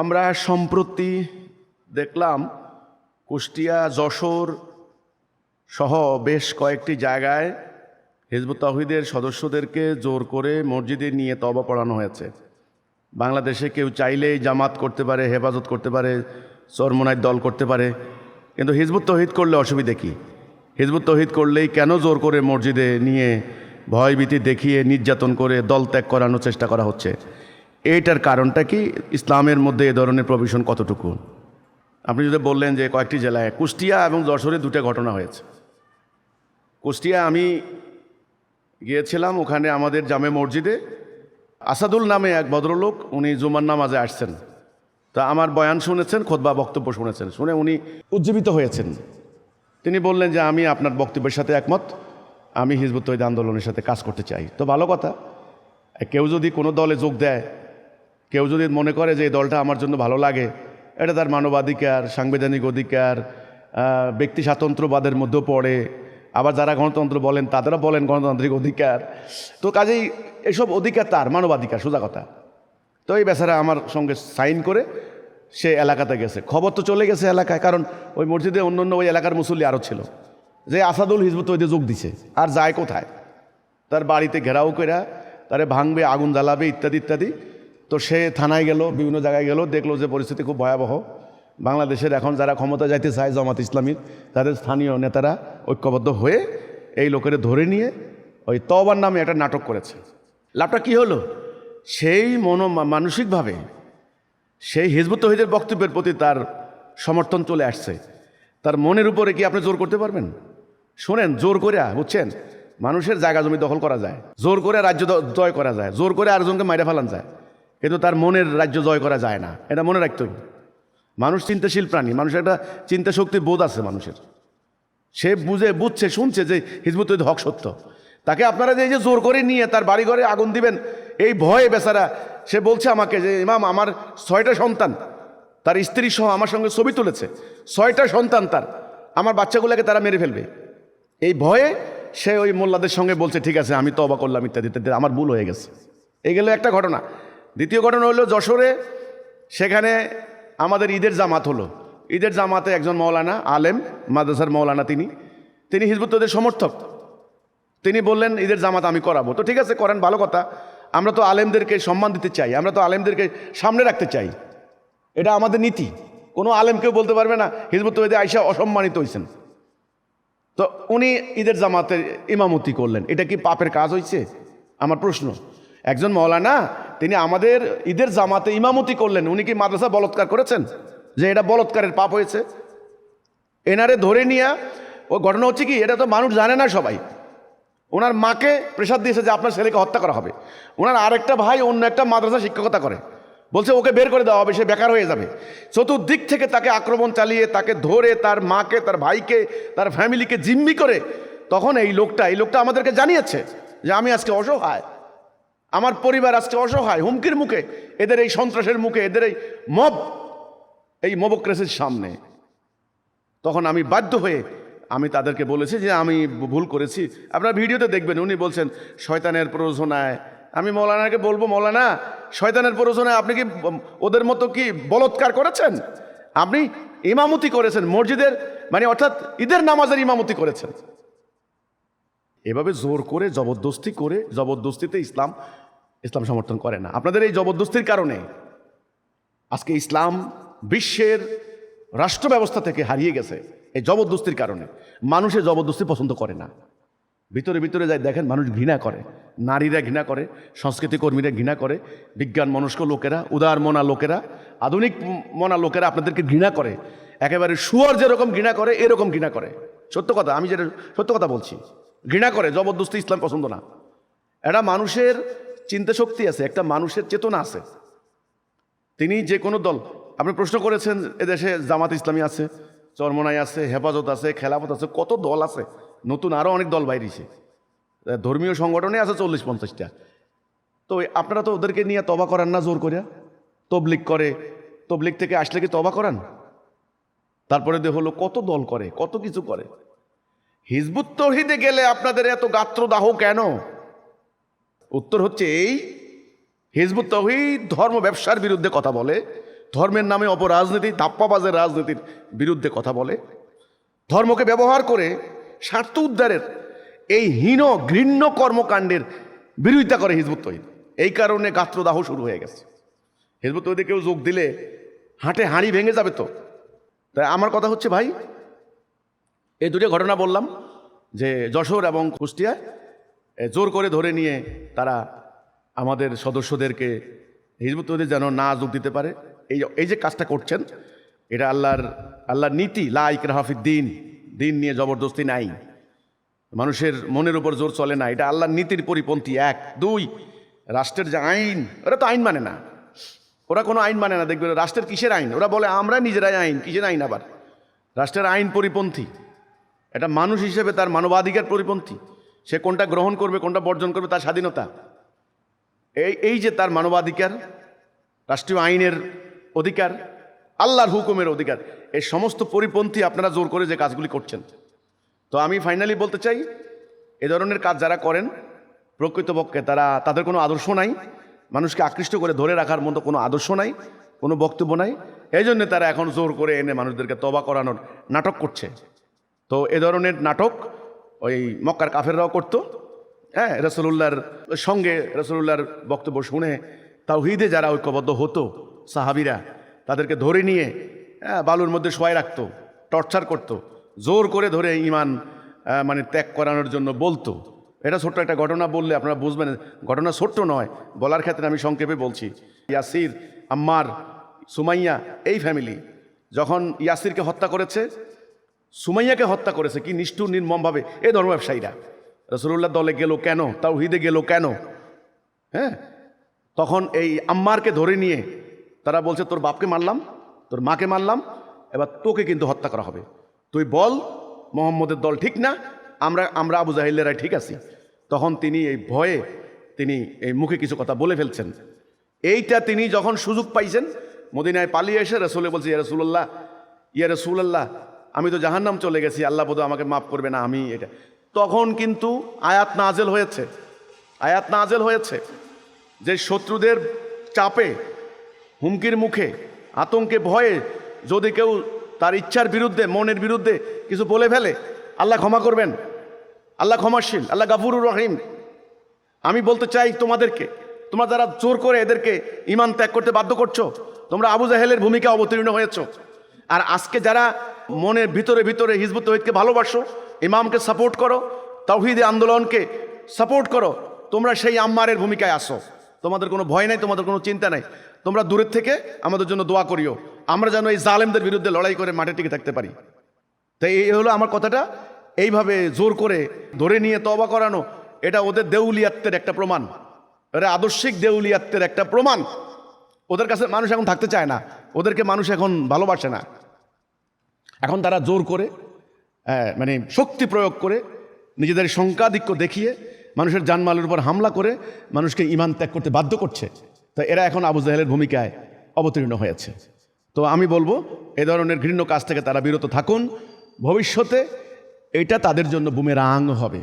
আমরা সম্প্রতি দেখলাম কুষ্টিয়া, যশোর সহ বেশ কয়েকটি জায়গায় হিজবুত তহিদের সদস্যদেরকে জোর করে মসজিদে নিয়ে তবা পড়ানো হয়েছে। বাংলাদেশে কেউ চাইলেই জামাত করতে পারে, হেফাজত করতে পারে, চরমনায় দল করতে পারে, কিন্তু হিজবুত তহিদ করলে অসুবিধে কী? হিজবুত তহিদ করলেই কেন জোর করে মসজিদে নিয়ে ভয়ভীতি দেখিয়ে নির্যাতন করে দল ত্যাগ করানোর চেষ্টা করা হচ্ছে? এইটার কারণটা কি? ইসলামের মধ্যে এ ধরনের প্রভিশন কতটুকু? আপনি যদি বললেন যে কয়েকটি জেলায়, কুষ্টিয়া এবং যশোরে দুটো ঘটনা হয়েছে। কুষ্টিয়া আমি গিয়েছিলাম ওখানে আমাদের জামে মসজিদে। আসাদুল নামে এক ভদ্রলোক, উনি জুমার নামাজে আসছেন। তা আমার বয়ান শুনেছেন, খোদবা বক্তব্য শুনেছেন। শুনে উনি উজ্জীবিত হয়েছেন। তিনি বললেন যে আমি আপনার বক্তব্যের সাথে একমত। আমি হিজবুত তৈদ আন্দোলনের সাথে কাজ করতে চাই। তো ভালো কথা। কেউ যদি কোনো দলে যোগ দেয় কেউ যদি মনে করে যে এই দলটা আমার জন্য ভালো লাগে, এটা তার মানবাধিকার, সাংবিধানিক অধিকার ব্যক্তি স্বাতন্ত্র্যবাদের মধ্যেও পড়ে, আবার যারা গণতন্ত্র বলেন তাদেরও বলেন গণতান্ত্রিক অধিকার। তো কাজেই এসব অধিকার তার, মানবাধিকার, সোজা কথা। তো এই বেচারা আমার সঙ্গে সাইন করে সে এলাকাতে গেছে। খবর তো চলে গেছে এলাকায়, কারণ ওই মসজিদে অন্য অন্য ওই এলাকার মুসল্লি আরও ছিল। যে আসাদুল হিজবুত ওইতে যোগ দিছে, আর যায় কোথায়? তার বাড়িতে ঘেরাও করে তারে ভাঙবে, আগুন জ্বালাবে, ইত্যাদি ইত্যাদি। তো সে থানায় গেল, বিভিন্ন জায়গায় গেল, দেখল যে পরিস্থিতি খুব ভয়াবহ। বাংলাদেশের এখন যারা ক্ষমতা যাইতে চায় জামাত ইসলামীর, তাদের স্থানীয় নেতারা ঐক্যবদ্ধ হয়ে এই লোকের ধরে নিয়ে ওই তবার নামে একটা নাটক করেছে। লাভটা কি হলো? সেই মনো, মানসিকভাবে সেই হিজবুত তহিদের বক্তব্যের প্রতি তার সমর্থন চলে আসছে। তার মনের উপরে কি আপনি জোর করতে পারবেন? শোনেন, জোর করে, বুঝছেন? মানুষের জায়গা জমি দখল করা যায়। জোর করে রাজ্য জয় করা যায়। জোর করে আরেকজনকে মাইরে ফেলান যায়। কিন্তু তার মনের রাজ্য জয় করা যায় না। এটা মনে রাখতে হবে। মানুষ চিন্তাশীল প্রাণী, মানুষের একটা চিন্তা শক্তি বোধ আছে মানুষের। সে বুঝে, বুঝছে, শুনছে যে হিজবুত হক সত্য। তাকে আপনারা যে যে জোর করে নিয়ে তার বাড়ি ঘরে আগুন দিবেন, এই ভয়ে বেচারা, সে বলছে আমাকে যে, ইমাম, আমার ছয়টা সন্তান, তার স্ত্রী সহ আমার সঙ্গে ছবি তুলেছে, ছয়টা সন্তান তার, আমার বাচ্চাগুলোকে তারা মেরে ফেলবে। এই ভয়ে সে ওই মোল্লাদের সঙ্গে বলছে, ঠিক আছে, আমি তবা করলাম ইত্যাদি ইত্যাদি, আমার ভুল হয়ে গেছে। এই গেল একটা ঘটনা। দ্বিতীয় ঘটনা হলো যশোরে, সেখানে আমাদের ঈদের জামাত হলো। ঈদের জামাতে একজন মৌলানা আলেম, মাদ্রাসার মৌলানা তিনি। তিনি হিজবুতদের সমর্থক। তিনি বললেন, ঈদের জামাত আমি করাবো। তো ঠিক আছে, করেন, ভালো কথা। আমরা তো আলেমদেরকে সম্মান দিতে চাই। আমরা তো আলেমদেরকে সামনে রাখতে চাই। এটা আমাদের নীতি। কোনো আলেম কেউ বলতে পারবে না হিজবুত আইসা অসম্মানিত হয়েছেন তো উনি ঈদের জামাতের ইমামতি করলেন। এটা কি পাপের কাজ হয়েছে আমার প্রশ্ন। একজন মৌলানা তিনি আমাদের ঈদের জামাতে ইমামতি করলেন। উনি কি মাদ্রাসা বলৎকার করেছেন? যে এটা বলৎকারের পাপ হয়েছে। এনারে ধরে নিয়ে, ও ঘটনা হচ্ছে কি, এটা তো মানুষ জানে না সবাই। ওনার মাকে প্রেশার দিয়েছে যে আপনার ছেলেকে হত্যা করা হবে। ওনার আরেকটা ভাই অন্য একটা মাদ্রাসা শিক্ষকতা করে। বলছে, ওকে বের করে দেওয়া হবে, সে বেকার হয়ে যাবে। চতুর্দিক থেকে তাকে আক্রমণ চালিয়ে, তাকে ধরে তার মাকে, তার ভাইকে, তার ফ্যামিলিকে জিম্মি করে তখন এই লোকটা এই লোকটা আমাদেরকে জানিয়েছে যে, আমি আজকে অসহায়। আমার পরিবার আজকে অসহায়, হুমকির মুখে, এদের এই সন্ত্রাসের মুখে, এদের এই মব, এই মবক্রেসের সামনে। তখন আমি বাধ্য হয়ে আমি তাদেরকে বলেছি যে আমি ভুল করেছি। আপনারা ভিডিওতে দেখবেন, উনি বলছেন, শয়তানের প্ররোচনায়। আমি মৌলানাকে বলব, মৌলানা, শয়তানের প্ররোচনায় আপনি কি ওদের মতো কি বলৎকার করেছেন? আপনি ইমামতি করেছেন, মসজিদের মানে অর্থাৎ ঈদের নামাজের ইমামতি করেছেন। এভাবে জোর করে, জবরদস্তি করে, জবরদস্তিতে ইসলাম ইসলাম সমর্থন করে না। আপনাদের এই জবরদস্তির কারণে আজকে ইসলাম বিশ্বের রাষ্ট্র ব্যবস্থা থেকে হারিয়ে গেছে এই জবরদস্তির কারণে। মানুষের জবরদস্তি পছন্দ করে না। ভিতরে ভিতরে যাই দেখেন, মানুষ ঘৃণা করে। নারীরা ঘৃণা করে, সংস্কৃতি কর্মীরা ঘৃণা করে, বিজ্ঞান মনস্ক লোকেরা, উদার মনা লোকেরা, আধুনিক মনা লোকেরা আপনাদেরকে ঘৃণা করে। একেবারে শুয়ার যেরকম ঘৃণা করে, এরকম ঘৃণা করে। সত্য কথা, আমি যেটা সত্য কথা বলছি। ঘৃণা করে, জবরদস্তি ইসলাম পছন্দ না। এটা মানুষের চিন্তা শক্তি আছে, একটা মানুষের চেতনা আছে। তিনি যে কোনো দল, আপনি প্রশ্ন করেছেন, এদেশে জামাত ইসলামী আছে, চরমনাই আছে, হেফাজত আছে, খেলাফত আছে, কত দল আছে? নতুন আরও অনেক দল বাইরেছে। ধর্মীয় সংগঠনে আছে চল্লিশ পঞ্চাশটা। তো আপনারা তো ওদেরকে নিয়ে তবা করান না জোর করে? তবলিক করে তবলিক থেকে আসলে কি তবা করান? তারপরে দে হলো কত দল করে, কত কিছু করে। হিজবুত তহিদে গেলে আপনাদের এত গাত্রদাহ কেন? উত্তর হচ্ছে এই, হিজবুত তহিদ ধর্ম ব্যবসার বিরুদ্ধে কথা বলে, ধর্মের নামে অপরাজনীতি, দাপ্পাবাজের রাজনীতির বিরুদ্ধে কথা বলে, ধর্মকে ব্যবহার করে স্বার্থ উদ্ধারের এই হীন ঘৃণ্য কর্মকাণ্ডের বিরোধিতা করে হিজবুত তহিদ। এই কারণে গাত্রদাহ শুরু হয়ে গেছে। হিজবুত তহিদে কেউ যোগ দিলে হাঁটে হাঁড়ি ভেঙে যাবে তো। তাই আমার কথা হচ্ছে ভাই এই দুটো ঘটনা বললাম যে যশোর এবং কুষ্টিয়ায় জোর করে ধরে নিয়ে তারা আমাদের সদস্যদেরকে হিজবুত তহিদে যেন না যোগ দিতে পারে। এই এই যে কাজটা করছেন, এটা আল্লাহর আল্লাহর নীতি লাইক রাহাফিদ দিন দিন নিয়ে জবরদস্তি নাই। মানুষের মনের উপর জোর চলে না, এটা আল্লাহর নীতির পরিপন্থী এক। দুই, রাষ্ট্রের যে আইন, ওরা তো আইন মানে না। ওরা কোনো আইন মানে না, দেখবে রাষ্ট্রের কিসের আইন? ওরা বলে, আমরা নিজেরাই আইন, কিসের আইন আবার? রাষ্ট্রের আইন পরিপন্থী। এটা মানুষ হিসেবে তার মানবাধিকার পরিপন্থী। সে কোনটা গ্রহণ করবে, কোনটা বর্জন করবে তার স্বাধীনতা। এই এই যে তার মানবাধিকার, রাষ্ট্রীয় আইনের অধিকার, আল্লাহর হুকুমের অধিকার, এই সমস্ত পরিপন্থী আপনারা জোর করে যে কাজগুলি করছেন। তো আমি ফাইনালি বলতে চাই, এ ধরনের কাজ যারা করেন, প্রকৃতপক্ষে তারা, তাদের কোনো আদর্শ নাই, মানুষকে আকৃষ্ট করে ধরে রাখার মতো কোনো আদর্শ নাই, কোনো বক্তব্য নাই। এই জন্য তারা এখন জোর করে এনে মানুষদেরকে তবা করানোর নাটক করছে। তো এ ধরনের নাটক ওই মক্কার কাফেররাও করতো। হ্যাঁ রসুল্লাহর সঙ্গে রসুল্লাহর বক্তব্য শুনে তাও তাওহিদে যারা ঐক্যবদ্ধ হতো সাহাবিরা তাদেরকে ধরে নিয়ে হ্যাঁ, বালুর মধ্যে শোয়াই রাখতো টর্চার করতো জোর করে ধরে ইমান মানে ত্যাগ করানোর জন্য বলতো। এটা ছোট্ট একটা ঘটনা বললে আপনারা বুঝবেন ঘটনা ছোট্ট নয় বলার ক্ষেত্রে আমি সংক্ষেপে বলছি। ইয়াসির আম্মার সুমাইয়া এই ফ্যামিলি যখন ইয়াসিরকে হত্যা করেছে সুমাইয়াকে হত্যা করেছে, কি নিষ্ঠুর, নির্মমভাবে। এই ধর্ম ব্যবসায়ীরা। রসুল্লাহ দলে গেল কেন? তাও হিদে গেল কেন? হ্যাঁ? তখন এই আম্মারকে ধরে নিয়ে তারা বলছে, তোর বাপকে মারলাম, তোর মাকে মারলাম, এবার তোকে কিন্তু হত্যা করা হবে। তুই বল, মোহাম্মদের দল ঠিক না? আমরা আমরা আবু জাহিল্লেরাই ঠিক আছি। তখন তিনি এই ভয়ে তিনি এই মুখে কিছু কথা বলে ফেলছেন। এইটা তিনি যখন সুযোগ পাইছেন, মদিনায় পালিয়ে এসে রসুলে বলছে, ইয়া রসুল্লাহ ইয়া আমি তো জাহান্নাম চলে গেছি, আল্লাহ বোধ আমাকে মাফ করবে না, আমি এটা। তখন কিন্তু আয়াত নাজেল হয়েছে, আয়াত নাজেল হয়েছে যে শত্রুদের চাপে, হুমকির মুখে, আতঙ্কে, ভয়ে যদি কেউ তার ইচ্ছার বিরুদ্ধে, মনের বিরুদ্ধে কিছু বলে ফেলে, আল্লাহ ক্ষমা করবেন, আল্লাহ ক্ষমাশীল, আল্লাহ গাফুরুর রহিম। আমি বলতে চাই তোমাদেরকে, তোমরা যারা জোর করে এদেরকে ইমান ত্যাগ করতে বাধ্য করছ, তোমরা আবু জাহেলের ভূমিকা অবতীর্ণ হয়েছ। আর আজকে যারা মনের ভিতরে ভিতরে হিজবুত তহিদকে ভালোবাসো, ইমামকে সাপোর্ট করো তাওহিদে আন্দোলনকে সাপোর্ট করো, তোমরা সেই আম্মারের ভূমিকায় আসো। তোমাদের কোনো ভয় নাই, তোমাদের কোনো চিন্তা নাই। তোমরা দূরের থেকে আমাদের জন্য দোয়া করিও। আমরা যেন এই জালেমদের বিরুদ্ধে লড়াই করে মাঠে টিকে থাকতে পারি। তাই এই হলো আমার কথাটা। এইভাবে জোর করে ধরে নিয়ে তবা করানো, এটা ওদের দেউলিয়াত্বের একটা প্রমাণ। এটা আদর্শিক দেউলিয়াত্বের একটা প্রমাণ। ওদের কাছে মানুষ এখন থাকতে চায় না। ওদেরকে মানুষ এখন ভালোবাসে না। এখন তারা জোর করে মানে শক্তি প্রয়োগ করে নিজেদের সংখ্যাধিক্য দেখিয়ে মানুষের জানমালের উপর হামলা করে মানুষকে ইমান ত্যাগ করতে বাধ্য করছে। তো এরা এখন আবু জাহেলের ভূমিকায় অবতীর্ণ হয়েছে। তো আমি বলব, এ ধরনের ঘৃণ্য কাজ থেকে তারা বিরত থাকুন। ভবিষ্যতে এটা তাদের জন্য বুমেরাং হবে।